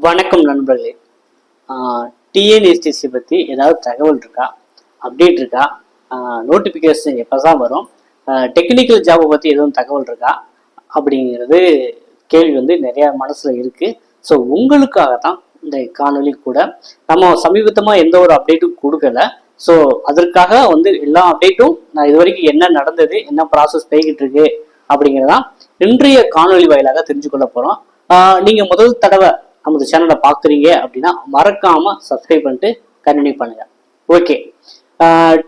வணக்கம் நண்பர்களே. டிஎன்எஸ்டிசி பற்றி ஏதாவது தகவல் இருக்கா? அப்டேட் இருக்கா? நோட்டிஃபிகேஷன் எப்போ தான் வரும்? டெக்னிக்கல் ஜாபை பற்றி எதுவும் தகவல் இருக்கா? அப்படிங்கிறது கேள்வி வந்து நிறையா மனசில் இருக்குது ஸோ உங்களுக்காக தான் இந்த காணொலி கூட. நம்ம சமீபத்தமாக எந்த ஒரு அப்டேட்டும் கொடுக்கல. ஸோ அதற்காக வந்து எல்லா அப்டேட்டும் நான் இது வரைக்கும் என்ன நடந்தது என்ன ப்ராசஸ் போய்கிட்டு இருக்கு அப்படிங்கிறதான் இன்றைய காணொளி வாயிலாக தெரிஞ்சுக்கொள்ள போகிறோம் நீங்கள் முதல் தடவை நமது சேனலை பார்க்குறீங்க அப்படின்னா மறக்காமல் சப்ஸ்கிரைப் பண்ணிட்டு கண்டினியூ பண்ணுங்க. ஓகே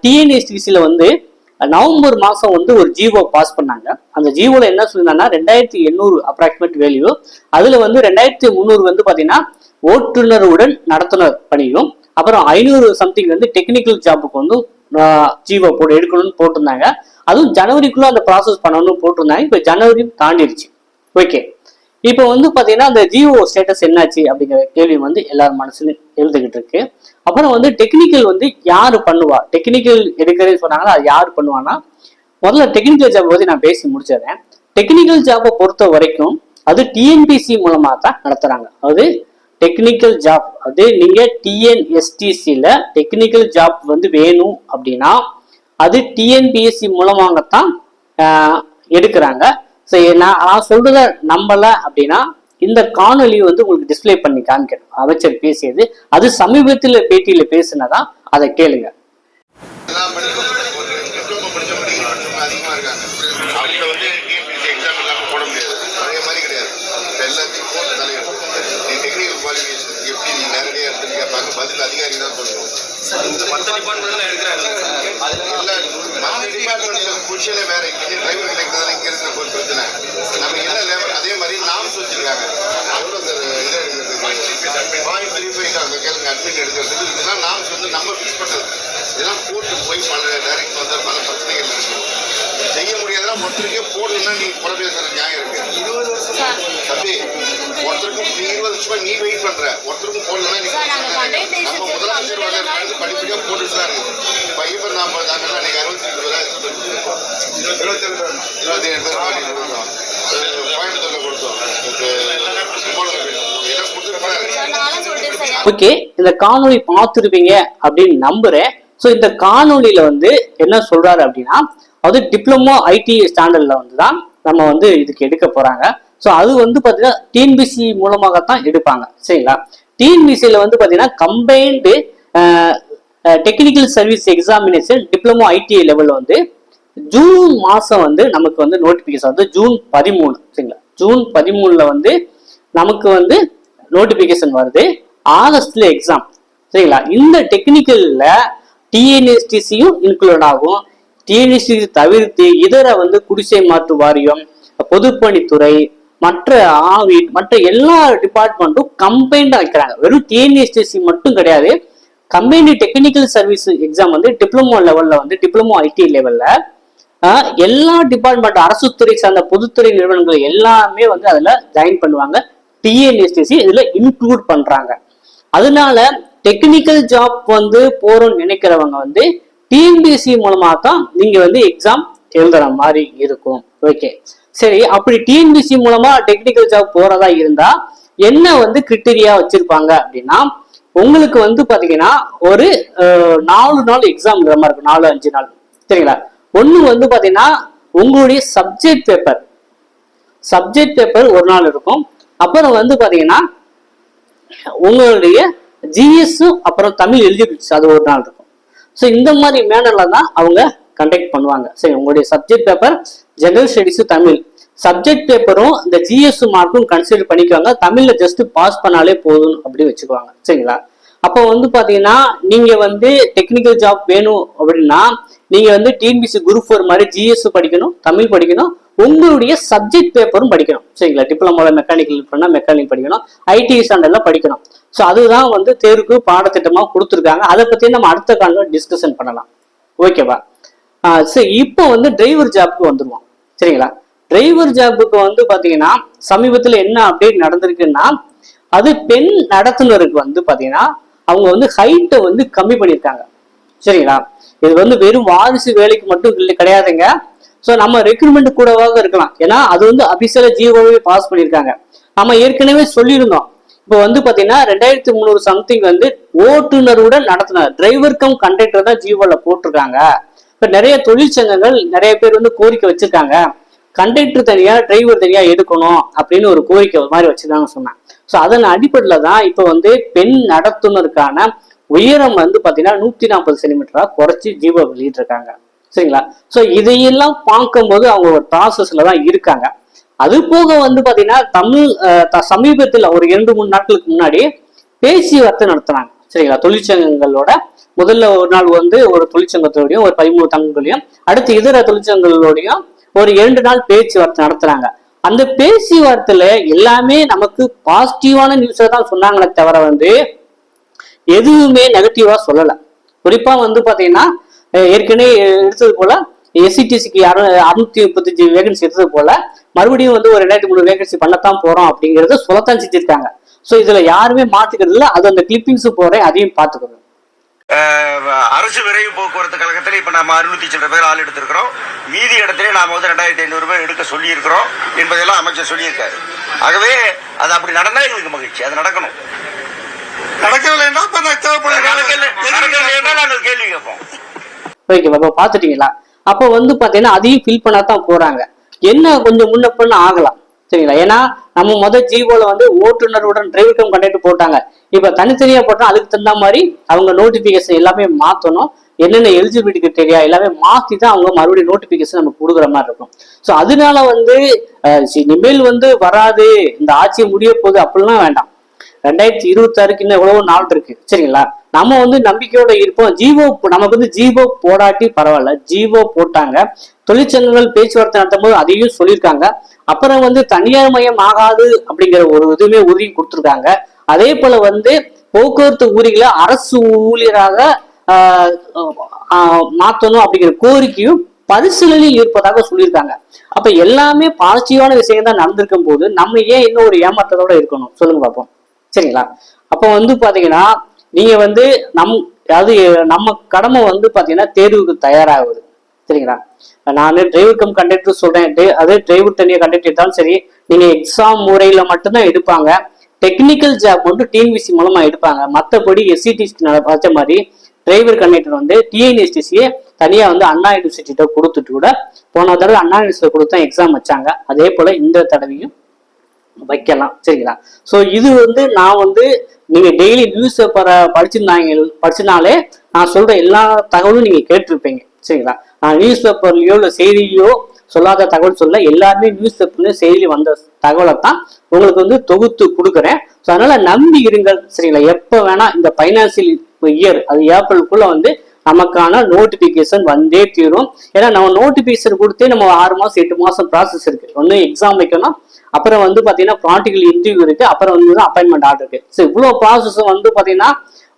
டிஎன்எஸ்டிசியில் வந்து நவம்பர் மாதம் வந்து ஒரு ஜீவோ பாஸ் பண்ணாங்க. அந்த ஜீவோவில் என்ன சொல்லியிருந்தாங்கன்னா ரெண்டாயிரத்தி எண்ணூறு அப்ராக்சிமேட் வேல்யூ அதில் வந்து ரெண்டாயிரத்தி முந்நூறு வந்து பார்த்தீங்கன்னா ஓட்டுநருடன் நடத்துனர் பணியும் அப்புறம் ஐநூறு சம்திங் வந்து டெக்னிக்கல் ஜாப்புக்கு வந்து ஜீவோ போட்டு எடுக்கணும்னு போட்டிருந்தாங்க. அதுவும் ஜனவரிக்குள்ளே அந்த ப்ராசஸ் பண்ணணும்னு போட்டிருந்தாங்க. இப்போ ஜனவரி தாண்டிடுச்சு ஓகே இப்போ வந்து பாத்தீங்கன்னா அந்த ஜிஓ ஸ்டேட்டஸ் என்னாச்சு அப்படிங்கிற கேள்வி வந்து எல்லார் மனசுலையும் எழுதுகிட்டு இருக்கு. அப்புறம் வந்து டெக்னிக்கல் வந்து யாரு பண்ணுவா? டெக்னிக்கல் எடுக்கிறேன்னு சொன்னாங்கன்னா அது யாரு பண்ணுவான்னா? முதல்ல டெக்னிக்கல் ஜாப் பற்றி நான் பேசி முடிச்சிடுறேன். டெக்னிக்கல் ஜாப்பை பொறுத்த வரைக்கும் அது டிஎன்பிசி மூலமாக தான் நடத்துறாங்க. அது டெக்னிக்கல் ஜாப் அது நீங்க டிஎன்எஸ்டிசியில் டெக்னிக்கல் ஜாப் வந்து வேணும் அப்படின்னா அது டிஎன்பிஎஸ்சி மூலமாக தான் எடுக்கிறாங்க. ஸோ நான் நான் சொல்றத நம்பல அப்படின்னா இந்த காணொலி வந்து உங்களுக்கு டிஸ்பிளே பண்ணி காமிக்கிறேன் அமைச்சர் பேசியது அது சமீபத்தில் பேட்டியில பேசினதான் அதை கேளுங்க. பதில் அதிகாரி தான் சொல்லணும் இந்த மற்ற டிபார்ட்மெண்ட்லாம் எடுக்கிறாங்க அதுல எல்லா பொசிஷனே வேற இங்கே டிரைவர் கிடைக்கிறதால இங்கே இருக்கிற ஒரு பிரச்சனை. நம்ம என்ன லேபர் அதே மாதிரி நாம்ஸ் வச்சிருக்காங்க எவ்வளோ சார் இது எடுக்கிறதுக்கு பாயிண்ட் த்ரீ ஃபைவ் தான். கேளுங்க அட்மிட் எடுக்கிறதுக்கு இதெல்லாம் நாம்ஸ் வந்து நம்ம ஃபிக்ஸ் பண்ணுறது இதெல்லாம் போட்டு போய் பல டைரக்ட் வந்து பல பிரச்சனைகள் இருக்கு. செய்ய முடியாதுன்னா ஒருத்தருக்கே போடணும்னா நீ புல பேசுற நியாயம் இருக்கு. இருபது வருஷம். தம்பி ஒருத்தருக்கும் நீ இருபது வருஷமா நீ வெயிட் பண்ற. ஒருத்தருக்கும் போடணும்னா நீ சார், நாங்க content நம்ம முதலமைச்சர் வந்து எல்லாம் படிப்படியா போட்டுட்டு தான் இருக்கு இப்போ இப்போ நாம நாங்கள் அன்னைக்கு அறுபத்தி ரெண்டு பேர் இருபத்தி ஏழு கோயம்புத்தூர்ல கொடுத்தோம் ஓகே இந்த காணொலி பார்த்துருப்பீங்க அப்படின்னு நம்புறேன். ஸோ இந்த காணொலியில வந்து என்ன சொல்றாரு அப்படின்னா அது டிப்ளமோ ஐடி ஸ்டாண்டர்ட்ல வந்து தான் நம்ம வந்து இதுக்கு எடுக்க போறாங்க. ஸோ அது வந்து பார்த்தீங்கன்னா டிஎன்பிசி மூலமாகத்தான் எடுப்பாங்க. சரிங்களா? டிஎன்பிசியில் வந்து பார்த்தீங்கன்னா combined technical service examination diploma ITI லெவலில் வந்து ஜூன் மாதம் வந்து நமக்கு வந்து நோட்டிஃபிகேஷன் வந்து ஜூன் பதிமூணு சரிங்களா? ஜூன் பதிமூணில் வந்து நமக்கு வந்து நோட்டிஃபிகேஷன் வருது. ஆகஸ்ட்ல எக்ஸாம் சரிங்களா? இந்த டெக்னிக்கலில் டிஎன்எஸ்டிசியும் இன்க்ளூட் ஆகும். டிஎன்எஸ்டிசி தவிர்த்து இதர வந்து குடிசை மாற்று வாரியம் பொதுப்பணித்துறை மற்ற ஆவி மற்ற எல்லா டிபார்ட்மெண்ட்டும் கம்பைண்டா வைக்கிறாங்க. வெறும் டிஎன்எஸ்டிசி மட்டும் கிடையாது. கம்பெனி டெக்னிக்கல் சர்வீஸ் எக்ஸாம் வந்து டிப்ளமோ லெவலில் வந்து டிப்ளமோ ஐடி லெவலில் எல்லா டிபார்ட்மெண்ட் அரசு துறை சார்ந்த பொதுத்துறை நிறுவனங்கள் எல்லாமே வந்து அதுல ஜாயின் பண்ணுவாங்க. டிஎன்எஸ்டிசி இதுல இன்க்ளூட் பண்றாங்க. அதனால டெக்னிக்கல் ஜாப் வந்து போறோம்னு நினைக்கிறவங்க வந்து டிஎன்பிஎஸ்சி மூலமா தான் நீங்க வந்து எக்ஸாம் எழுதுற மாதிரி இருக்கும். ஓகே சரி அப்படி டிஎன்பிஎஸ்சி மூலமா டெக்னிக்கல் ஜாப் போறதா இருந்தா என்ன வந்து கிரிட்டீரியா வச்சிருப்பாங்க அப்படின்னா உங்களுக்கு வந்து பாத்தீங்கன்னா ஒரு நாலு நாள் எக்ஸாம்ங்கிற மாதிரி இருக்கும். நாலு அஞ்சு நாள். சரிங்களா? ஒன்று வந்து பார்த்தீங்கன்னா உங்களுடைய சப்ஜெக்ட் பேப்பர் சப்ஜெக்ட் பேப்பர் ஒரு நாள் இருக்கும். அப்புறம் வந்து பார்த்தீங்கன்னா உங்களுடைய ஜிஎஸ் அப்புறம் தமிழ் எலிஜிபிலிட்டிஸ் அது ஒரு நாள் இருக்கும். ஸோ இந்த மாதிரி மேனர்ல தான் அவங்க கண்டக்ட் பண்ணுவாங்க. சரி உங்களுடைய subject paper general studies Tamil. Subject பேப்பரும் இந்த ஜிஎஸ் மார்க்கும் கன்சிடர் பண்ணிக்குவாங்க. தமிழில் ஜஸ்ட் பாஸ் பண்ணாலே போதும் அப்படி வச்சுக்குவாங்க. சரிங்களா? அப்போ வந்து பாத்தீங்கன்னா நீங்க வந்து டெக்னிக்கல் ஜாப் வேணும் அப்படின்னா நீங்க வந்து டிஎன்பிசி குரூப் ஃபோர் மாதிரி ஜிஎஸ் படிக்கணும் தமிழ் படிக்கணும் உங்களுடைய சப்ஜெக்ட் பேப்பரும் படிக்கணும். சரிங்களா? டிப்ளமோல மெக்கானிக்கல் பண்ணா மெக்கானிக் படிக்கணும் ஐடி ஸ்டாண்டர்ட்லாம் படிக்கணும். ஸோ அதுதான் வந்து தேர்வுக்கு பாடத்திட்டமா கொடுத்துருக்காங்க. அதை பத்தி நம்ம அடுத்த காலில் டிஸ்கஷன் பண்ணலாம். ஓகேவா சரி இப்போ வந்து டிரைவர் ஜாப்க்கு வந்துருவோம். சரிங்களா? டிரைவர் ஜாப்புக்கு வந்து பாத்தீங்கன்னா சமீபத்துல என்ன அப்டேட் நடந்திருக்குன்னா அது பெண் நடத்துனருக்கு வந்து பாத்தீங்கன்னா அவங்க வந்து ஹைட்டை வந்து கம்மி பண்ணியிருக்காங்க. சரிங்களா? இது வந்து வெறும் வாரிசு வேலைக்கு மட்டும் இல்லை கிடையாதுங்க. ஸோ நம்ம ரெக்ரூட்மெண்ட் கூடவாக இருக்கலாம். ஏன்னா அது வந்து அபிஷியலா ஜிஓவே பாஸ் பண்ணியிருக்காங்க. நம்ம ஏற்கனவே சொல்லியிருந்தோம். இப்போ வந்து பார்த்தீங்கன்னா ரெண்டாயிரத்தி முந்நூறு சம்திங் வந்து ஓட்டுநருடன் நடத்தின டிரைவர் கம் கண்டக்டர் தான் ஜிஓவில் போட்டிருக்காங்க. இப்போ நிறைய தொழிற்சங்கங்கள் நிறைய பேர் வந்து கோரிக்கை வச்சிருக்காங்க. கண்டக்டர் தனியாக டிரைவர் தனியாக எடுக்கணும் அப்படின்னு ஒரு கோரிக்கை மாதிரி வச்சுருக்காங்க சொன்னேன். ஸோ அதன் அடிப்படையில தான் இப்போ வந்து பெண் நடத்துனருக்கான உயரம் வந்து பார்த்தீங்கன்னா நூத்தி நாற்பது சென்டிமீட்டரா குறைச்சி ஜீவோ வெளியிட்டிருக்காங்க. சரிங்களா? ஸோ இதையெல்லாம் பார்க்கும்போது அவங்க ஒரு ப்ராசஸ்ல தான் இருக்காங்க. அது போக வந்து பாத்தீங்கன்னா தமிழ் சமீபத்தில் த- ஒரு இரண்டு மூணு நாட்களுக்கு முன்னாடி பேச்சுவார்த்தை நடத்துனாங்க. சரிங்களா? தொழிற்சங்கங்களோட முதல்ல ஒரு நாள் வந்து ஒரு தொழிற்சங்கத்தோடையும் ஒரு பதிமூணு தங்கங்களையும் அடுத்து இதர தொழிற்சங்கங்களோடையும் ஒரு இரண்டு நாள் பேச்சுவார்த்தை நடத்துனாங்க. அந்த பேசி வார்த்தையில எல்லாமே நமக்கு பாசிட்டிவான நியூஸை தான் சொன்னாங்களே தவிர வந்து எதுவுமே நெகட்டிவா சொல்லல. குறிப்பா வந்து பாத்தீங்கன்னா ஏற்கனவே எடுத்தது போல எஸ்சிடிசிக்கு அறுநூத்தி முப்பத்தஞ்சு வேகன்சி எடுத்தது போல மறுபடியும் வந்து ஒரு ரெண்டாயிரத்தி மூணு வேகன்சி பண்ணத்தான் போறோம் அப்படிங்கறத சொல்லத்தான் செஞ்சிருக்காங்க. சோ இதுல யாருமே மாத்துக்கிறது இல்ல அது அந்த கிளிப்பிங்ஸ் போறேன் அதையும் பாத்துக்கணும் அரசு விரைவு போக்குவரத்து கழகத்தில் இப்ப நம்ம அறுநூத்தி சில்லற பேர் ஆள் எடுத்திருக்கிறோம். மீதி இடத்துல நாம வந்து ரெண்டாயிரத்தி ஐநூறு பேர் எடுக்க சொல்லியிருக்கிறோம் என்பதெல்லாம் அமைச்சர் சொல்லியிருக்காரு. ஆகவே அது அப்படி நடந்தா எங்களுக்கு மகிழ்ச்சி. அது நடக்கணும். நடக்கலைன்னா நாங்கள் கேள்வி கேட்போம். பாத்துட்டீங்களா? அப்போ வந்து பாத்தீங்கன்னா அதையும் ஃபில் பண்ணா தான் போறாங்க. என்ன கொஞ்சம் முன்ன பண்ண ஆகலாம். சரிங்களா? ஏன்னா நம்ம முதல் ஜீவோல வந்து ஓட்டுநருடன் டிரைவர் கம் கண்டக்டர் போட்டாங்க. இப்ப தனித்தனியா போட்டா அதுக்கு தகுந்த மாதிரி அவங்க நோட்டிபிகேஷன் எல்லாமே மாத்தணும். என்னென்ன எலிஜிபிலிட்டி கிரிட்டேரியா எல்லாமே மாத்தி தான் அவங்க மறுபடியும் நோட்டிபிகேஷன் நம்ம கொடுக்குற மாதிரி இருக்கும். ஸோ அதனால வந்து அஹ், இனிமேல் வந்து வராது. இந்த ஆட்சி முடிய போகுது அப்படிலாம் வேண்டாம். ரெண்டாயிரத்தி இருபத்தாறுக்கு இன்னும் எவ்வளவோ நாள் இருக்கு. சரிங்களா? நம்ம வந்து நம்பிக்கையோட இருப்போம். ஜீவோ நமக்கு வந்து ஜீவோ போடாட்டி பரவாயில்ல. ஜீவோ போட்டாங்க. தொழிற்சங்கங்கள் பேச்சுவார்த்தை நடத்தும் போது அதையும் சொல்லியிருக்காங்க. அப்புறம் வந்து தனியார் மயம் ஆகாது அப்படிங்கிற ஒரு இதுவுமே உறுதி கொடுத்துருக்காங்க. அதே போல வந்து போக்குவரத்து ஊரிகளை அரசு ஊழியராக மாற்றணும் அப்படிங்கிற கோரிக்கையும் பரிசீலனையில் இருப்பதாக சொல்லியிருக்காங்க. அப்ப எல்லாமே பாசிட்டிவான விஷயம் தான் நடந்திருக்கும் போது நம்ம ஏன் இன்னும் ஒரு ஏமாற்றத்தோட இருக்கணும்? சொல்லுங்க பார்ப்போம் சரிங்களா? அப்போ வந்து பாத்தீங்கன்னா நீங்க வந்து நம் அதாவது நம்ம கடமை வந்து பாத்தீங்கன்னா தேர்வுக்கு தயாராகுது சரிங்களா? நான் டிரைவர் கம் கண்டக்டர் சொல்றேன் அதே டிரைவர் தனியாக கண்டக்டர் எடுத்தாலும் சரி நீங்க எக்ஸாம் முறையில மட்டும்தான் எடுப்பாங்க. டெக்னிக்கல் ஜாப் வந்து டிஎன்பிசி மூலமா எடுப்பாங்க. மற்றபடி எஸ்சிடிசி பார்த்த மாதிரி டிரைவர் கண்டக்டர் வந்து டிஎன்எஸ்டிசியே தனியா வந்து அண்ணா யூனிவர்சிட்டிட்ட கொடுத்துட்டு கூட போன தடவை அண்ணா யூனிவர்சிட்டி கொடுத்து தான் எக்ஸாம் வச்சாங்க. அதே போல இந்த தடவையும் வைக்கலாம். சரிங்களா? ஸோ இது வந்து நான் வந்து நீங்க டெய்லி நியூஸ் பேப்பரை படிச்சிருந்தாங்க படிச்சிருந்தாலே நான் சொல்ற எல்லா தகவலும் நீங்க கேட்டிருப்பீங்க. சரிங்களா? நியூஸ் பேப்பர்லயோ இல்லை செய்தியோ சொல்லாத தகவல் சொல்ல எல்லாருமே நியூஸ் பேப்பர்ல செய்தி வந்த தகவலை தான் உங்களுக்கு வந்து தொகுத்து கொடுக்குறேன். ஸோ அதனால நம்பி இருங்கள். சரிங்களா? எப்போ வேணா இந்த ஃபைனான்சியல் இயர் அது ஏப்ரலுக்குள்ள வந்து நமக்கான நோட்டிபிகேஷன் வந்தே தீரும். ஏன்னா நம்ம நோட்டிபிகேஷன் கொடுத்தே நம்ம ஆறு மாசம் எட்டு மாசம் ப்ராசஸ் இருக்கு. ஒன்று எக்ஸாம் வைக்கணும் அப்புறம் வந்து பாத்தீங்கன்னா ப்ராக்டிக்கல் இன்டர்வியூ இருக்கு. அப்புறம் வந்து அப்பாயின்மெண்ட் ஆர்டர் இருக்கு. ஸோ இவ்வளோ ப்ராசஸும் வந்து பாத்தீங்கன்னா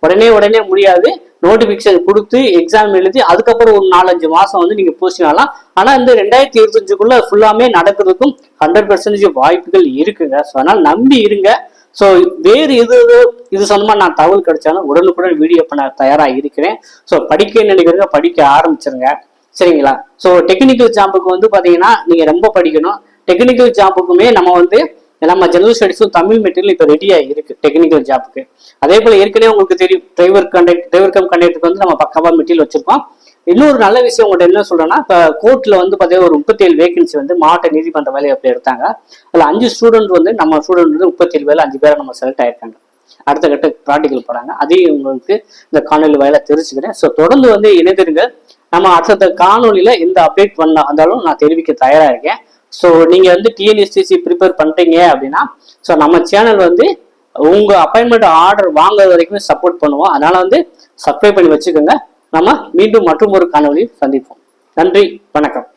உடனே உடனே முடியாது. நோட்டிபிகேஷன் கொடுத்து எக்ஸாம் எழுதி அதுக்கப்புறம் ஒரு நாலஞ்சு மாசம் வந்து நீங்க போஸ்டிங் ஆகலாம் ஆனா இந்த ரெண்டாயிரத்தி இருபத்தஞ்சுக்குள்ள ஃபுல்லாமே நடக்கிறதுக்கும் ஹண்ட்ரட் பர்சன்டேஜ் வாய்ப்புகள் இருக்குங்க. ஸோ அதனால நம்பி இருங்க. ஸோ வேறு எது எது இது சம்மந்தமாக நான் தகவல் கிடைச்சாலும் உடனுக்குடன் வீடியோ பண்ண தயாராக இருக்கிறேன். ஸோ படிக்க நினைக்கிறத படிக்க ஆரம்பிச்சிருங்க. சரிங்களா? ஸோ டெக்னிக்கல் ஜாம்புக்கு வந்து பார்த்தீங்கன்னா நீங்கள் ரொம்ப படிக்கணும். டெக்னிக்கல் ஜாப்புக்குமே நம்ம வந்து நம்ம ஜெனரல் ஸ்டடிஸும் தமிழ் மெட்டீரியல் இப்போ ரெடியாக இருக்கு டெக்னிக்கல் ஜாப்புக்கு அதே போல் ஏற்கனவே உங்களுக்கு தெரியும் டிரைவர் கண்டக்ட் டிரைவர் கம் கண்டக்டருக்கு வந்து நம்ம பக்காவாக மெட்டீரியல் வச்சிருக்கோம். இன்னொரு நல்ல விஷயம் உங்கள்கிட்ட என்ன சொல்றேன்னா இப்போ கோர்ட்டில் வந்து பார்த்தீங்கன்னா ஒரு முப்பத்தேழு வேகன்சி வந்து மாவட்ட நீதிமன்ற வேலையை அப்படி எடுத்தாங்க. அதில் அஞ்சு ஸ்டூடெண்ட் வந்து நம்ம ஸ்டூடெண்ட் வந்து முப்பத்தேழு வேலை அஞ்சு பேரை நம்ம செலக்ட் ஆயிருக்காங்க. அடுத்த கட்ட ப்ராக்டிக்கல் போகிறாங்க அதையும் உங்களுக்கு இந்த காணொலி வாயில தெரிஞ்சுக்கிறேன் ஸோ தொடர்ந்து வந்து இணைந்திருங்க நம்ம அடுத்த காணொலியில் எந்த அப்டேட் பண்ண வந்தாலும் நான் தெரிவிக்க தயாராக இருக்கேன். ஸோ நீங்கள் வந்து டிஎன்எஸ்டிசி ப்ரிப்பேர் பண்ணுறீங்க அப்படின்னா ஸோ நம்ம சேனல் வந்து உங்கள் அப்பாயின்மெண்ட் ஆர்டர் வாங்குறது வரைக்கும் சப்போர்ட் பண்ணுவோம். அதனால் வந்து சப்ஸ்கிரைப் பண்ணி வச்சுக்கோங்க. நம்ம மீண்டும் மற்றும் ஒரு காணொலியில் சந்திப்போம். நன்றி வணக்கம்.